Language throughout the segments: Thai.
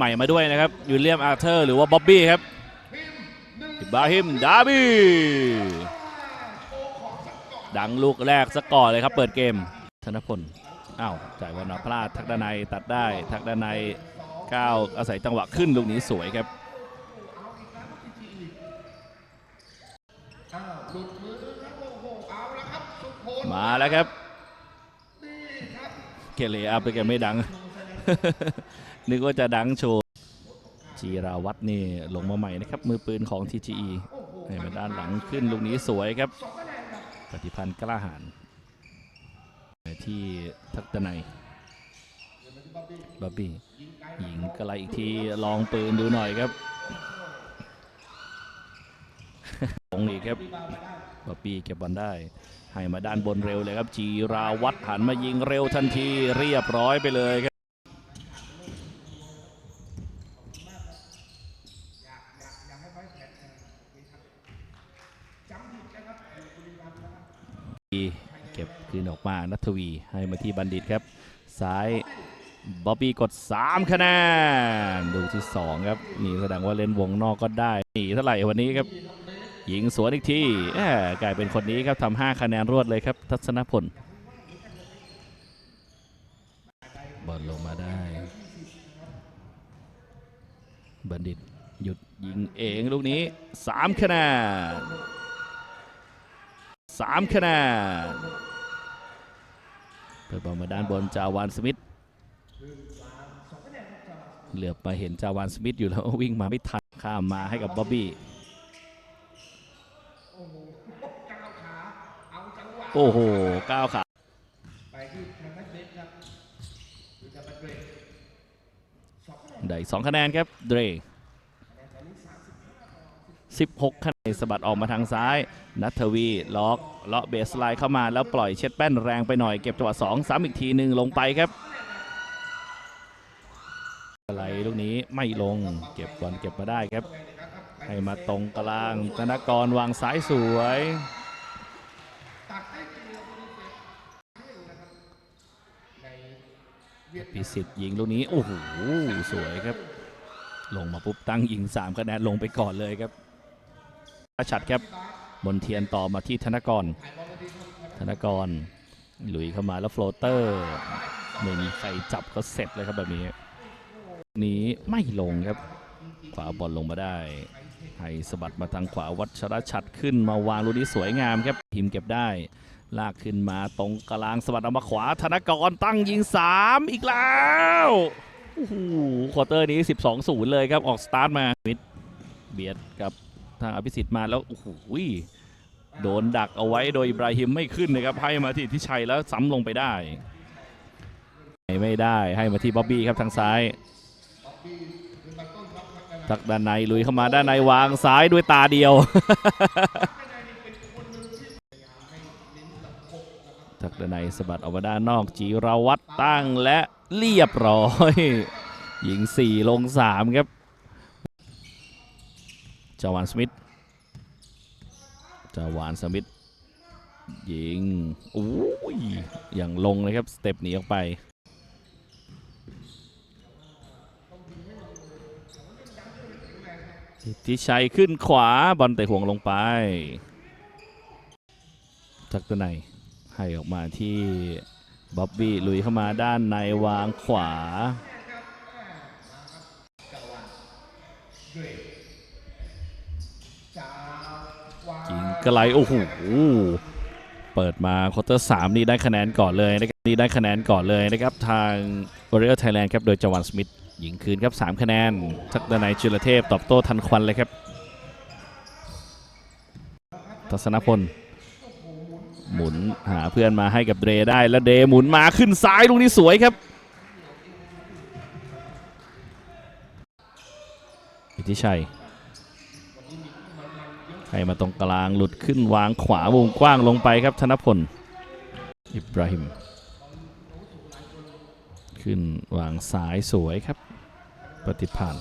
ใหม่มาด้วยนะครับยูเลียมอาร์เธอร์หรือว่าบ๊อบบี้ครับอิบราฮิมดาบีดังลูกแรกสกอร์เลยครับเปิดเกมธนพลอ้าวจ่ายบอลมาพลาดทักดานายตัดได้ ทักดานายก้าวอาศัยจังหวะขึ้นลูกนี้สวยครับมาแล้วครับ เกเรอัพไปแกไม่ดัง นึกว่าจะดังโชว์จีราวัตรนี่ลงมาใหม่นะครับ มือปืนของ TGE ให้มาด้านหลังขึ้นลูกนี้สวยครับ ปฏิพันธ์กล้าหาญที่ทักตะไนยบับบี้หญิงกระไรอีกทีลองปืนดูหน่อยครับลงอีกครับบับบี้เก็บบอลได้ ให้มาด้านบนเร็วเลยครับ จีราวัตรหันมายิงเร็วทันทีเรียบร้อยไปเลยครับ เก็บคืน ออกมานัทวีให้มาที่บัณฑิตครับ ซ้ายบ๊อบบี้กด 3 คะแนน ดูที่ 2 ครับ นี่แสดงว่าเล่นวงนอกก็ได้หนีเท่าไหร่วันนี้ครับยิงสวนอีกทีกลายเป็นคนนี้ครับทำ5คะแนนรวดเลยครับ ทัศนพลบอลลงมาได้ บัณฑิตหยุดยิงเองลูกนี้ 3 คะแนนสามคะแนน เปิดบอลมาด้านบนจาวานสมิธเหลือบมาเห็นจาวานสมิธอยู่แล้ววิ่งมาไม่ทันข้ามมาให้กับบ๊อบบี้โอ้โหก้าวขาได้สองคะแนนครับเดร 16คะแนนสะบัดออกมาทางซ้าย นัทวีล็อกเลาะเบสไลน์เข้ามาแล้วปล่อยเช็ดแป้นแรงไปหน่อยเก็บจังหวะ2 3อีกทีหนึ่งลงไปครับอะไรลูกนี้ไม่ลงเก็บบอลเก็บมาได้ครับ ให้มาตรงกลางธนกรวางซ้ายสวย พิสิทธิ์ยิงลูกนี้ โอ้โห สวยครับ ลงมาปุ๊บตั้งยิง3คะแนนลงไปก่อนเลยครับ ชัดครับบนเทียนต่อมาที่ธนกร ธนกรหลุยเข้ามาแล้วโฟลเตอร์ไม่มีใครจับก็เสร็จเลยครับแบบนี้นี้ไม่ลงครับ ขวาบอลลงมาได้ให้สะบัดมาทางขวาวัชรชัดขึ้นมาวางลูกนี้สวยงามครับทีมเก็บได้ ลากขึ้นมาตรงกลางสะบัดเอามาขวาธนกรตั้งยิง 3 อีกแล้วโอ้โหควอเตอร์นี้ 12-0 เลยครับออกสตาร์ทมามิดเบียดกับ ทางอภิสิทธิ์มาแล้วโอ้โหโดนดักเอาไว้โดยอิบราฮิมไม่ขึ้นนะครับ ให้มาที่ทิชัยแล้วซ้ำลงไปได้ไม่ได้ให้มาที่บ๊อบบี้ครับทางซ้ายทักด้านในลุยเข้ามาด้านในวางซ้ายด้วยตาเดียวทักด้านในสะบัดออกมาด้านนอกจีราวัตรตั้งและเรียบร้อยยิง 4 ลง 3 ครับ จาวานสมิธจาวานสมิธยิงโอ้ยอย่างลงเลยครับ สเต็ปหนีออกไป ทิชัยขึ้นขวาบอลเตะห่วงลงไปจากตัวไหนให้ออกมาที่บ๊อบบี้ลุยเข้ามาด้านในวางขวา ยิงไกลโอ้โหเปิดมาควอเตอร์สามนี่ได้คะแนนก่อนเลยนะครับนี่ได้คะแนนก่อนเลยนะครับ ทาง Warrior Thailand ครับ โดยจวันสมิธยิงคืนครับ 3 คะแนน ทักดานายจุลเทพ ตอบโต้ทันควันเลยครับ ทัศนพล หมุนหาเพื่อนมาให้กับเดรได้แล้วเดหมุนมาขึ้นซ้ายลูกนี้สวยครับอิทธิชัย ให้มาตรงกลางหลุดขึ้นวางขวาวงกว้างลงไปครับธนพล อิบราฮิม ขึ้นวางสายสวยครับ ปฏิพาน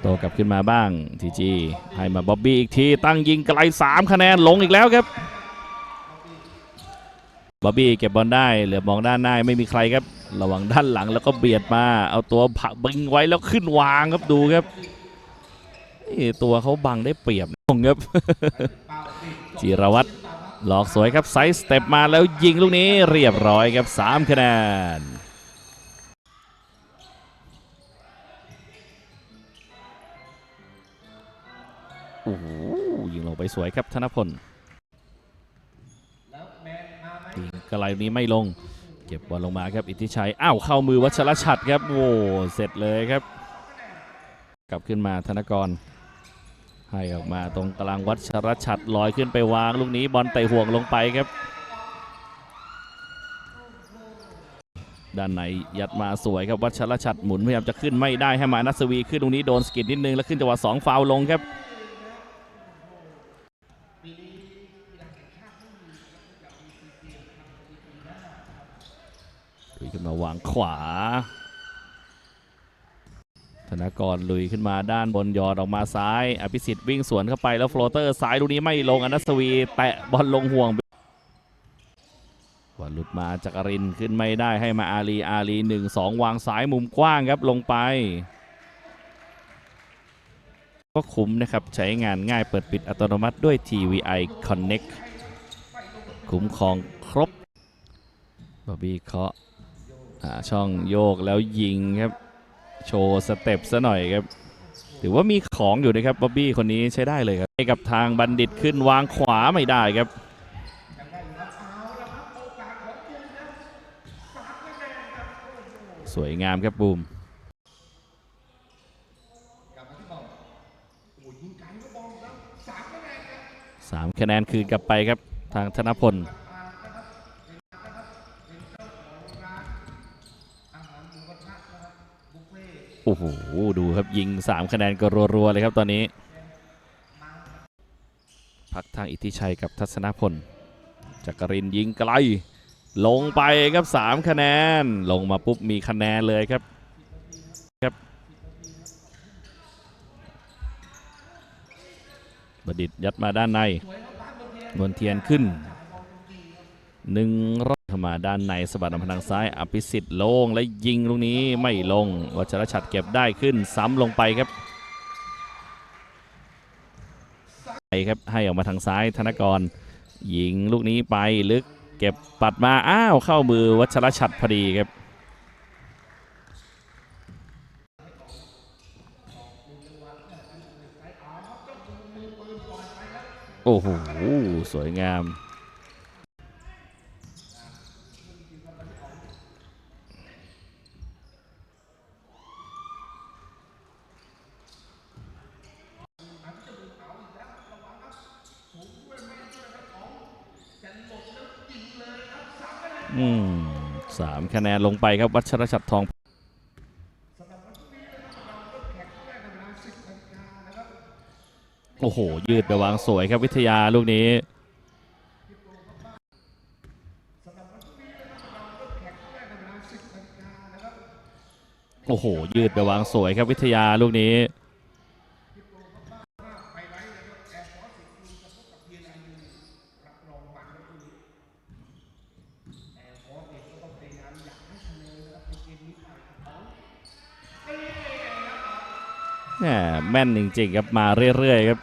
โตกลับขึ้นมาบ้างทีจีให้มาบ๊อบบี้อีกที ตั้งยิงไกล 3 คะแนน ลงอีกแล้วครับ บ๊อบบี้เก็บบอลได้เหลือมองด้านหน้าไม่มีใครครับ ระวังด้านหลังแล้วก็เบียดมา เอาตัวผักบิงไว้แล้วขึ้นวางครับดูครับนี่ตัวเขาบังได้เปรียบนะครับจิรวัตรหลอกสวยครับไซส์สเต็ปมาแล้วยิงลูกนี้เรียบร้อยครับ 3 คะแนนโอ้โหยิงลงไปสวยครับธนพลยิง กระไรนี้ไม่ลง เก็บบอลลงมาครับอิทธิชัย อ้าวเข้ามือวัชรชัดครับโว้เสร็จเลยครับ กลับขึ้นมาธนกร ให้ออกมาตรงกลางวัชรชัดลอยขึ้นไปวางลูกนี้บอลไต่ห่วงลงไปครับ ด้านในยัดมาสวยครับวัชรชัดหมุนพยายามจะขึ้นไม่ได้ให้มานัสวีขึ้นตรงนี้โดนสกิดนิดนึงแล้วขึ้นจังหวะสองฟาวลงครับ ขึ้นมาวางขวา ธนากรลุยขึ้นมาด้านบนยอดออกมาซ้าย อภิสิทธิ์วิ่งสวนเข้าไปแล้วโฟลเตอร์ซ้ายลูกนี้ไม่ลงอนัสวีแตะบอลลงห่วงบอลหลุดมาจากรินขึ้นไม่ได้ให้มาอาลีอาลีหนึ่งสองวางซ้ายมุมกว้างครับลงไป ก็คุ้มนะครับใช้งานง่ายเปิดปิดอัตโนมัติด้วย TVI Connect คุ้มครองครบบอบบี้เคาะ ช่องโยกแล้วยิงครับ โชว์สเต็ปซะหน่อยครับ ถือว่ามีของอยู่นะครับบ๊อบบี้คนนี้ใช้ได้เลยครับให้กับทางบัณฑิตขึ้นวางขวาไม่ได้ครับสวยงามครับบูมสามคะแนนคืนกลับไปครับทางธนพล อ้โห ดูครับยิง 3 คะแนนก็รัวๆเลยครับตอนนี้ พักทางอิทธิชัยกับทัศนพลจักรินยิงไกล ลงไปครับ 3 คะแนน ลงมาปุ๊บมีคะแนนเลยครับครับบดิตยัดมาด้านในนวลเทียนขึ้นหนึ่งรอบเข้า มาด้านในสบัดออกมาทางซ้าย อภิสิทธิ์ลงและยิงลูกนี้ไม่ลง วัชรชัดเก็บได้ขึ้นซ้ำลงไปครับไปครับให้ออกมาทางซ้ายธนกร ยิงลูกนี้ไปลึกเก็บปัดมา อ้าว เข้ามือวัชรชัดพอดีครับโอ้โห สวยงาม อืมสามคะแนนลงไปครับ วัชรชัดทองโอ้โห ยืดไปวางสวยครับวิทยาลูกนี้ โอ้โห ยืดไปวางสวยครับวิทยาลูกนี้ แม่แม่นจริงๆครับมาเรื่อยๆครับ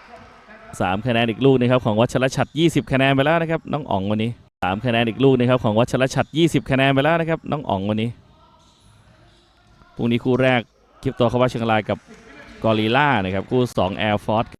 สามคะแนนอีกลูกนะครับของวัชรชัด 20 คะแนนไปแล้วนะครับน้องอ๋องวันนี้สามคะแนนอีกลูกนะครับของวัชรชัด 20 คะแนนไปแล้วนะครับน้องอ๋องวันนี้พรุ่งนี้คู่แรกคลิปตัวเขาว่าเชียงรายกับกอริล่านะครับคู่2 Air Force